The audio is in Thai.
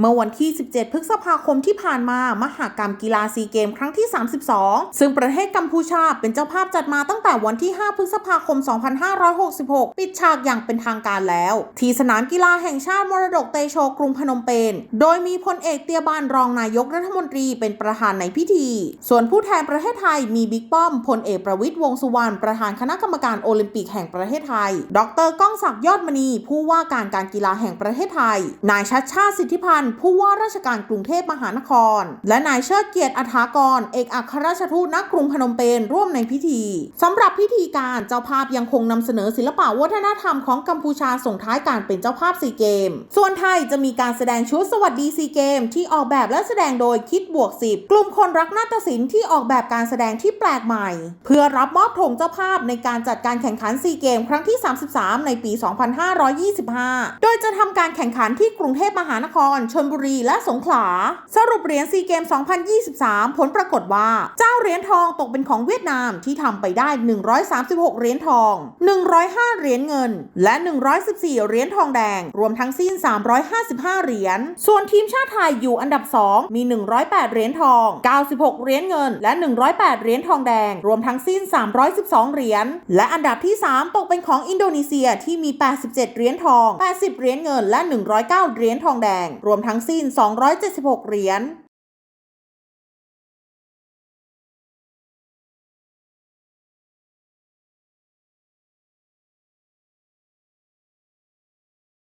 เมื่อวันที่ 17 พฤษภาคมที่ผ่านมา มหากรรมกีฬาซีเกมครั้งที่ 32 ซึ่งประเทศกัมพูชาเป็นเจ้าภาพจัดมาตั้งแต่วันที่ 5 พฤษภาคม 2566 ปิดฉากอย่างเป็นทางการแล้ว ที่สนามกีฬาแห่งชาติมรดกเตโชกรุงพนมเปญ โดยมีพลเอกเตียบานรองนายกรัฐมนตรีเป็นประธานในพิธี ส่วนผู้แทนประเทศไทยมีบิ๊กป้อมพลเอกประวิตยวงษ์สุวรรณประธานคณะกรรมการโอลิมปิกแห่งประเทศไทย ดรก้องศักดิ์ยอดมณีผู้ว่าการการกีฬาแห่งประเทศไทย นายชัดชาติสิทธิพันธ์ผู้ว่าราชการกรุงเทพมหานคร และนายเชิดเกียรติอัฐากร เอกอัครราชทูตณกรุงพนมเปญร่วมในพิธีสำหรับพิธีการเจ้าภาพยังคงนำเสนอศิลปะวัฒนธรรมของกัมพูชาส่งท้ายการเป็นเจ้าภาพซีเกม ส่วนไทยจะมีการแสดงชุดสวัสดีซีเกม ที่ออกแบบและแสดงโดยคิดบวกสิบกลุ่มคนรักนาฏศิลป์ที่ออกแบบการแสดงที่แปลกใหม่ เพื่อรับมอบธงเจ้าภาพในการจัดการแข่งขันซีเกม ครั้งที่ 33 ในปี 2525 โดยจะทำการแข่งขันที่กรุงเทพมหานครชลบุรีและสงขลา สรุปเหรียญซีเกม 2023 ผลปรากฏว่า เจ้าเหรียญทองตกเป็นของเวียดนามที่ทำไปได้ 136 เหรียญทอง 105 เหรียญเงิน และ 114 เหรียญทองแดง รวมทั้งสิ้น 355 เหรียญ ส่วนทีมชาติไทยอยู่อันดับ 2 มี 108 เหรียญทอง 96 เหรียญเงิน และ 108 เหรียญทองแดง รวมทั้งสิ้น 312 เหรียญ และอันดับที่ 3 ตกเป็นของอินโดนีเซียที่มี 87 เหรียญทอง 80 เหรียญเงิน และ 109 เหรียญทองแดง รวมทั้งสิ้น 276 เหรียญ